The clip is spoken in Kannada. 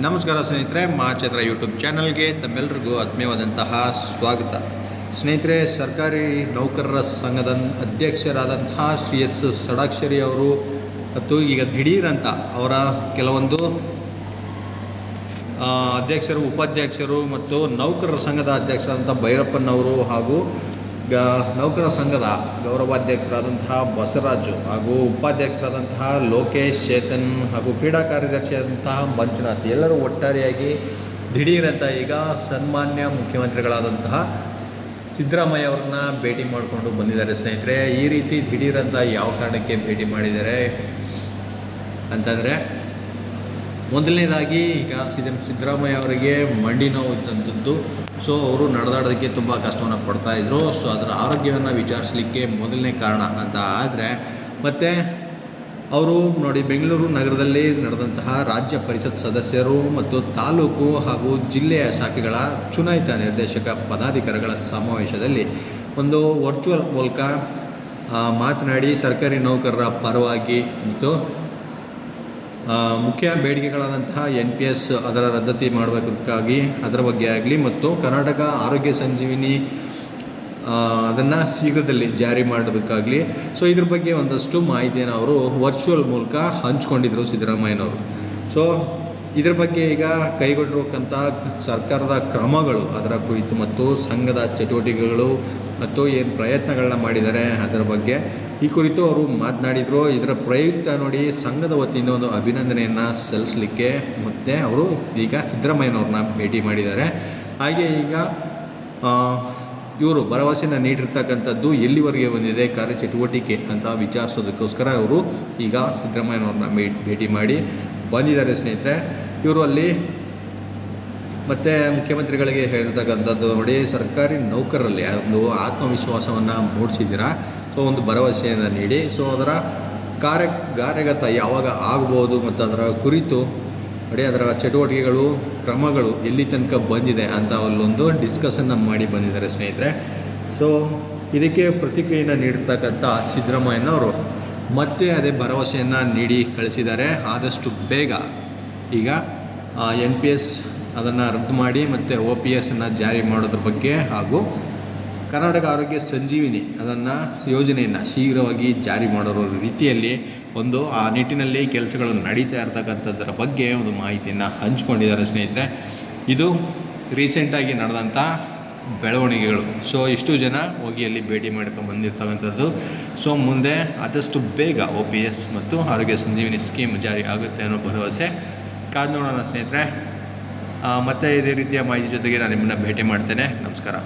ನಮಸ್ಕಾರ ಸ್ನೇಹಿತರೆ ಮಾಚೇತ್ರ ಯೂಟ್ಯೂಬ್ ಚಾನಲ್ಗೆ ತಮ್ಮೆಲ್ಲರಿಗೂ ಆತ್ಮೀಯವಾದಂತಹ ಸ್ವಾಗತ. ಸ್ನೇಹಿತರೆ, ಸರ್ಕಾರಿ ನೌಕರರ ಸಂಘದ ಅಧ್ಯಕ್ಷರಾದಂತಹ ಶ್ರೀ ಎಸ್ ಸಡಾಕ್ಷರಿ ಅವರು ಮತ್ತು ಈಗ ದಿಢೀರಂತ ಅವರ ಕೆಲವೊಂದು ಅಧ್ಯಕ್ಷರು, ಉಪಾಧ್ಯಕ್ಷರು ಮತ್ತು ನೌಕರರ ಸಂಘದ ಅಧ್ಯಕ್ಷರಾದಂಥ ಭೈರಪ್ಪನವರು ಹಾಗೂ ಗ ನೌಕರ ಸಂಘದ ಗೌರವಾಧ್ಯಕ್ಷರಾದಂತಹ ಬಸವರಾಜು ಹಾಗೂ ಉಪಾಧ್ಯಕ್ಷರಾದಂತಹ ಲೋಕೇಶ್ ಚೇತನ್ ಹಾಗೂ ಕ್ರೀಡಾ ಕಾರ್ಯದರ್ಶಿಯಾದಂತಹ ಮಂಜುನಾಥ್ ಎಲ್ಲರೂ ಒಟ್ಟಾರೆಯಾಗಿ ದಿಢೀರಂತ ಈಗ ಸನ್ಮಾನ್ಯ ಮುಖ್ಯಮಂತ್ರಿಗಳಾದಂತಹ ಸಿದ್ದರಾಮಯ್ಯ ಅವ್ರನ್ನ ಭೇಟಿ ಮಾಡಿಕೊಂಡು ಬಂದಿದ್ದಾರೆ. ಸ್ನೇಹಿತರೆ, ಈ ರೀತಿ ದಿಢೀರಂತ ಯಾವ ಕಾರಣಕ್ಕೆ ಭೇಟಿ ಮಾಡಿದ್ದಾರೆ ಅಂತಂದರೆ ಮೊದಲನೇದಾಗಿ ಈಗ ಸಿ ಎಂ ಸಿದ್ದರಾಮಯ್ಯ ಅವರಿಗೆ ಮಂಡಿ ನೋವು ಇದ್ದಂಥದ್ದು. ಸೊ ಅವರು ನಡೆದಾಡೋದಕ್ಕೆ ತುಂಬ ಕಷ್ಟವನ್ನು ಪಡ್ತಾಯಿದ್ರು ಸೊ ಅದರ ಆರೋಗ್ಯವನ್ನು ವಿಚಾರಿಸಲಿಕ್ಕೆ ಮೊದಲನೇ ಕಾರಣ ಅಂತ ಆದರೆ, ಮತ್ತು ಅವರು ನೋಡಿ ಬೆಂಗಳೂರು ನಗರದಲ್ಲಿ ನಡೆದಂತಹ ರಾಜ್ಯ ಪರಿಷತ್ ಸದಸ್ಯರು ಮತ್ತು ತಾಲೂಕು ಹಾಗೂ ಜಿಲ್ಲೆಯ ಶಾಖೆಗಳ ಚುನಾಯಿತ ನಿರ್ದೇಶಕ ಪದಾಧಿಕಾರಿಗಳ ಸಮಾವೇಶದಲ್ಲಿ ಒಂದು ವರ್ಚುವಲ್ ಮೂಲಕ ಮಾತನಾಡಿ ಸರ್ಕಾರಿ ನೌಕರರ ಪರವಾಗಿ ಮತ್ತು ಮುಖ್ಯ ಬೇಡಿಕೆಗಳಾದಂತಹ ಎನ್ ಪಿ ಎಸ್ ಅದರ ರದ್ದತಿ ಮಾಡಬೇಕಾಗಿ ಅದರ ಬಗ್ಗೆ ಆಗಲಿ ಮತ್ತು ಕರ್ನಾಟಕ ಆರೋಗ್ಯ ಸಂಜೀವಿನಿ ಅದನ್ನು ಶೀಘ್ರದಲ್ಲಿ ಜಾರಿ ಮಾಡಬೇಕಾಗಲಿ. ಸೊ ಇದ್ರ ಬಗ್ಗೆ ಒಂದಷ್ಟು ಮಾಹಿತಿಯನ್ನು ಅವರು ವರ್ಚುವಲ್ ಮೂಲಕ ಹಂಚ್ಕೊಂಡಿದ್ರು ಸಿದ್ದರಾಮಯ್ಯನವರು. ಸೊ ಇದ್ರ ಬಗ್ಗೆ ಈಗ ಕೈಗೊಂಡಿರುವಂಥ ಸರ್ಕಾರದ ಕ್ರಮಗಳು ಅದರ ಕುರಿತು ಮತ್ತು ಸಂಘದ ಚಟುವಟಿಕೆಗಳು ಮತ್ತು ಏನು ಪ್ರಯತ್ನಗಳನ್ನ ಮಾಡಿದ್ದಾರೆ ಅದರ ಬಗ್ಗೆ ಈ ಕುರಿತು ಅವರು ಮಾತನಾಡಿದರು. ಇದರ ಪ್ರಯುಕ್ತ ನೋಡಿ ಸಂಘದ ವತಿಯಿಂದ ಒಂದು ಅಭಿನಂದನೆಯನ್ನು ಸಲ್ಲಿಸಲಿಕ್ಕೆ ಮತ್ತು ಅವರು ಈಗ ಸಿದ್ದರಾಮಯ್ಯನವ್ರನ್ನ ಭೇಟಿ ಮಾಡಿದ್ದಾರೆ. ಹಾಗೆ ಈಗ ಇವರು ಭರವಸೆಯನ್ನು ನೀಡಿರ್ತಕ್ಕಂಥದ್ದು ಎಲ್ಲಿವರೆಗೆ ಬಂದಿದೆ, ಕಾರ್ಯಚಟುವಟಿಕೆ ಅಂತ ವಿಚಾರಿಸೋದಕ್ಕೋಸ್ಕರ ಅವರು ಈಗ ಸಿದ್ದರಾಮಯ್ಯನವ್ರನ್ನ ಭೇಟಿ ಮಾಡಿ ಬಂದಿದ್ದಾರೆ ಸ್ನೇಹಿತರೆ. ಇವರು ಅಲ್ಲಿ ಮತ್ತು ಮುಖ್ಯಮಂತ್ರಿಗಳಿಗೆ ಹೇಳಿರ್ತಕ್ಕಂಥದ್ದು ನೋಡಿ, ಸರ್ಕಾರಿ ನೌಕರರಲ್ಲಿ ಒಂದು ಆತ್ಮವಿಶ್ವಾಸವನ್ನು ಮೂಡಿಸಿದ್ದೀರಾ? ಸೊ ಒಂದು ಭರವಸೆಯನ್ನು ನೀಡಿ. ಸೊ ಅದರ ಕಾರ್ಯ, ಕಾರ್ಯಗತ ಯಾವಾಗ ಆಗ್ಬೋದು ಮತ್ತು ಅದರ ಕುರಿತು ನೋಡಿ, ಅದರ ಚಟುವಟಿಕೆಗಳು, ಕ್ರಮಗಳು ಎಲ್ಲಿ ತನಕ ಬಂದಿದೆ ಅಂತ ಅಲ್ಲೊಂದು ಡಿಸ್ಕಸನ್ನು ಮಾಡಿ ಬಂದಿದ್ದಾರೆ ಸ್ನೇಹಿತರೆ. ಸೊ ಇದಕ್ಕೆ ಪ್ರತಿಕ್ರಿಯೆಯನ್ನು ನೀಡಿರ್ತಕ್ಕಂಥ ಸಿದ್ದರಾಮಯ್ಯನವರು ಮತ್ತೆ ಅದೇ ಭರವಸೆಯನ್ನು ನೀಡಿ ಕಳಿಸಿದ್ದಾರೆ. ಆದಷ್ಟು ಬೇಗ ಈಗ ಎನ್ ಪಿ ಎಸ್ ಅದನ್ನು ರದ್ದು ಮಾಡಿ ಮತ್ತು ಒ ಪಿ ಎಸ್ಸನ್ನು ಜಾರಿ ಮಾಡೋದ್ರ ಬಗ್ಗೆ ಹಾಗೂ ಕರ್ನಾಟಕ ಆರೋಗ್ಯ ಸಂಜೀವಿನಿ ಅದನ್ನು ಯೋಜನೆಯನ್ನು ಶೀಘ್ರವಾಗಿ ಜಾರಿ ಮಾಡೋ ರೀತಿಯಲ್ಲಿ ಒಂದು ಆ ನಿಟ್ಟಿನಲ್ಲಿ ಕೆಲಸಗಳು ನಡೀತಾ ಇರ್ತಕ್ಕಂಥದ್ದರ ಬಗ್ಗೆ ಒಂದು ಮಾಹಿತಿಯನ್ನು ಹಂಚ್ಕೊಂಡಿದ್ದಾರೆ ಸ್ನೇಹಿತರೆ. ಇದು ರೀಸೆಂಟಾಗಿ ನಡೆದಂಥ ಬೆಳವಣಿಗೆಗಳು. ಸೊ ಇಷ್ಟು ಜನ ಹೋಗಿ ಅಲ್ಲಿ ಭೇಟಿ ಮಾಡ್ಕೊಂಡು ಬಂದಿರ್ತಕ್ಕಂಥದ್ದು. ಸೊ ಮುಂದೆ ಆದಷ್ಟು ಬೇಗ ಒ ಪಿ ಎಸ್ ಮತ್ತು ಆರೋಗ್ಯ ಸಂಜೀವಿನಿ ಸ್ಕೀಮ್ ಜಾರಿ ಆಗುತ್ತೆ ಅನ್ನೋ ಭರವಸೆ ಕಾದು ನೋಡೋಣ ಸ್ನೇಹಿತರೆ. ಮತ್ತೆ ಇದೇ ರೀತಿಯ ಮಾಹಿತಿ ಜೊತೆಗೆ ನಾನು ನಿಮ್ಮನ್ನು ಭೇಟಿ ಮಾಡ್ತೇನೆ. ನಮಸ್ಕಾರ.